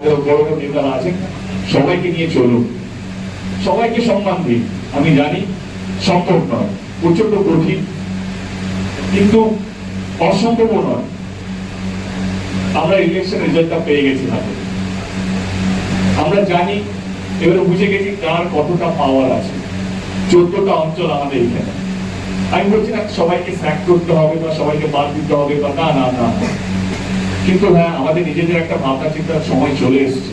আছেন সবাইকে নিয়ে চলুন। সবাইকে সম্মান দিন। আমি জানি সম্ভব নয় প্রচণ্ড কঠিন, কিন্তু অসম্ভব নয়। আমরা ইলেকশন রেজাল্টটা পেয়ে গেছি হাতে। আমরা জানি, এবারে বুঝে গেছি কার কতটা পাওয়ার আছে। চোদ্দটা অঞ্চল আমাদের এখানে। আমি বলছি না সবাইকে স্যাক করতে হবে বা সবাইকে বাদ দিতে হবে বা না না না। কিন্তু হ্যাঁ আমাদের নিজেদের একটা ভাবনা চিন্তার সময় চলে এসেছে।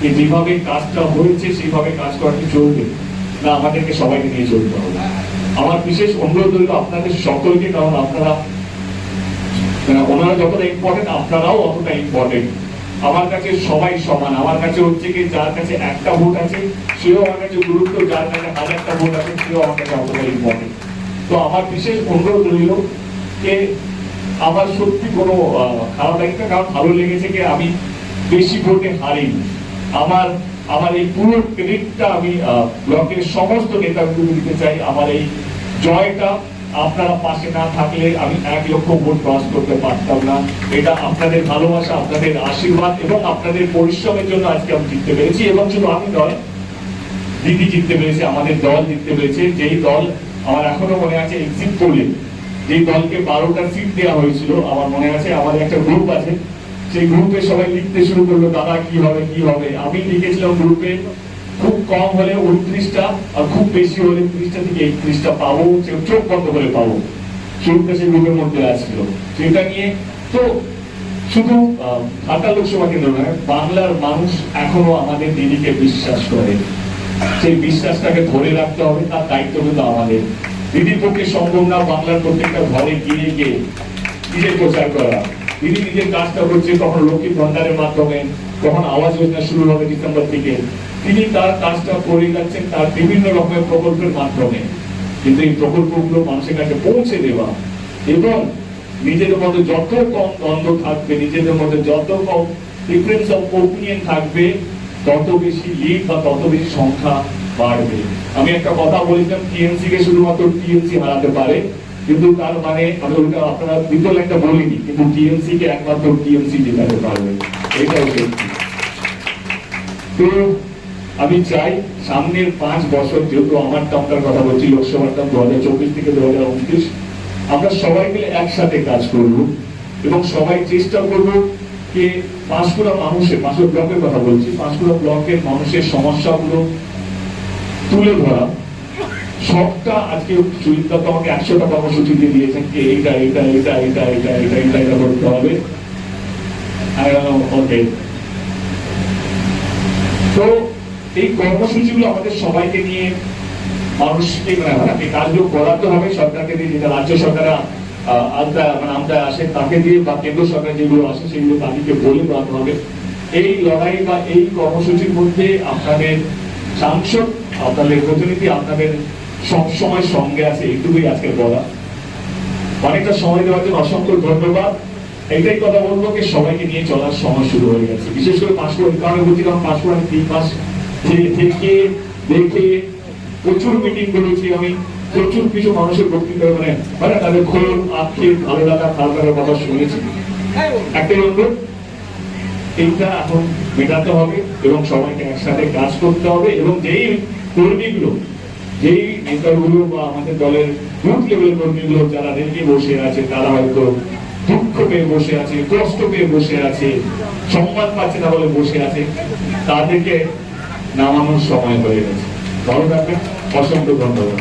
যে যেভাবে কাজটা হয়েছে সেইভাবে কাজ করাটা চলবে? না, আমাদেরকে সবাইকে নিয়ে চলতে হবে। আমার বিশেষ অনুরোধ রইল আপনাদের সকলকে, কারণ আপনারা মানে ওনারা যতটা ইম্পর্টেন্ট আপনারাও অতটা ইম্পর্টেন্ট আমার কাছে সবাই সমান। আমার কাছে হচ্ছে কি, যার কাছে একটা ভোট আছে, সেও আমার কাছে গুরুত্ব। যার কাছে হাজারটা ভোট আছে, সেও আমার কাছে অতটা ইম্পর্টেন্ট তো আমার বিশেষ অনুরোধ রইল যে আমার সত্যি কোনো খারাপ লাগে না, কারণ ভালো লেগেছে কি আমি বেশি ভোটে হারিনি। আমার আমার এই পুরো ক্রেডিটটা আমি ব্লকের সমস্ত নেতাগুলো দিতে চাই। আমার এই জয়টা আপনারা পাশে না থাকলে আমি এক লক্ষ ভোট ক্রস করতে পারতাম না। এটা আপনাদের ভালোবাসা, আপনাদের আশীর্বাদ এবং আপনাদের পরিশ্রমের জন্য আজকে আমি জিততে পেরেছি এবং শুধু আমি নয়, দিদি জিততে পেরেছে, আমাদের দল জিততে পেরেছে। যেই দল আমার এখনও মনে আছে এক্সিট পোলে যেই দলকে বারোটা সিট দেওয়া হয়েছিল। আমার মনে আছে, আমাদের একটা গ্রুপ আছে। সেই গ্রুপে সবাই লিখতে শুরু করল, দাদা, কি হবে কি হবে? আমি লিখেছিলাম গ্রুপে খুব কম হলে উনত্রিশটা আর খুব বেশি হলে ত্রিশটা থেকে একত্রিশটা পাবো চোখ বন্ধ করে পাবো। শুরুতে সেই গ্রুপের মধ্যে আসছিল। সেটা নিয়ে তো শুধু ঢাকা লোকসভা কেন্দ্র নয়, বাংলার মানুষ এখনও আমাদের দিদিকে বিশ্বাস করে। সেই বিশ্বাসটাকে ধরে রাখতে হবে, তার দায়িত্ব কিন্তু আমাদের। দিদির পক্ষে সম্ভব না বাংলার প্রত্যেকটা ঘরে গিয়ে গিয়ে নিজের প্রচার করা। দিদি নিজের কাজটা করছে কখন লক্ষ্মী ভান্ডারের মাধ্যমে কখন আওয়াজ যোজনা শুরু হবে ডিসেম্বর থেকে। তিনি তার কাজটা করে যাচ্ছেন তার বিভিন্ন রকমের প্রকল্পের মাধ্যমে। কিন্তু এই প্রকল্পগুলো মানুষের কাছে পৌঁছে দেওয়া এবং নিজেদের মধ্যে যত কম দ্বন্দ্ব থাকবে, নিজেদের মধ্যে যত কম ডিফারেন্স অফ ওপিনিয়ন থাকবে, তত বেশি লিড বা তত বেশি সংখ্যা বাড়বে। আমি একটা কথা বলেছিলাম টিএমসি কে শুধুমাত্র টিএমসি হারাতে পারে, কিন্তু তার মানে আমি ওটা আপনারা দ্বিতীয় লাইনটা বলিনি, কিন্তু টিএমসি কে একমাত্র টিএমসি জেতাতে পারবে। এটাও সত্যি। তো আমি চাই সামনের পাঁচ বছর, যেহেতু আমার টার্মটার কথা বলছি, লোকসভার টার্ম দু হাজার চব্বিশ থেকে দু হাজার উনত্রিশ, আমরা সবাই মিলে একসাথে কাজ করব এবং সবাই চেষ্টা করব যে পাঁশকুড়া মানুষের পাঁশকুড়া ব্লকের কথা বলছি পাঁশকুড়া ব্লকের মানুষের সমস্যাগুলো তুলে ধরা। সবটা আজকে সুচিন্তা তো আমাকে একশোটা কর্মসূচি দিয়ে দিয়েছেন যে এইটা এটা এটা এটা এটা এটা এটা এটা করতে হবে। ওকে তো এই কর্মসূচিগুলো আমাদের সবাইকে নিয়ে মানুষকে মানে হ্যাঁ, এই করাতে হবে। সরকারকে দিয়ে যেটা রাজ্য সরকার আলতা মানে আমটা আসে তাকে দিয়ে বা কেন্দ্র সরকার যেগুলো আসে সেগুলো তাদেরকে বলে করাতে হবে। এই লড়াই বা এই কর্মসূচির মধ্যে আপনাদের সাংসদ, আপনাদের প্রতিনিধি, আপনাদের সবসময় সঙ্গে আছে এইটুকুই আজকে বলা। অনেকটা সময় দেওয়ার জন্য অসংখ্য ধন্যবাদ। এটাই কথা বলব যে সবাইকে নিয়ে চলার সময় শুরু হয়ে গেছে। বিশেষ করে এই কারণে বলছি কারণ পাঁশকুড়া আমি তিন মাস থেকে দেখে প্রচুর মিটিং করেছি আমি। প্রচুর কিছু মানুষের বক্তৃতা মানে মানে তাদের খোল, আক্ষেপ ভালো লাগা খারাপ কথা শুনেছি। একটাই অনুরোধ এইটা এখন মেটাতে হবে এবং সবাইকে একসাথে কাজ করতে হবে এবং যেই কর্মীগুলো, যেই নেতাগুলো বা আমাদের দলের বুথ লেভেলের কর্মীগুলো যারা রেখে বসে আছে, তারা হয়তো দুঃখ পেয়ে বসে আছে, কষ্ট পেয়ে বসে আছে, সম্মান পাচ্ছে না বলে বসে আছে, তাদেরকে নামানোর সময় হয়ে গেছে। ভালো থাকবেন। অসংখ্য ধন্যবাদ।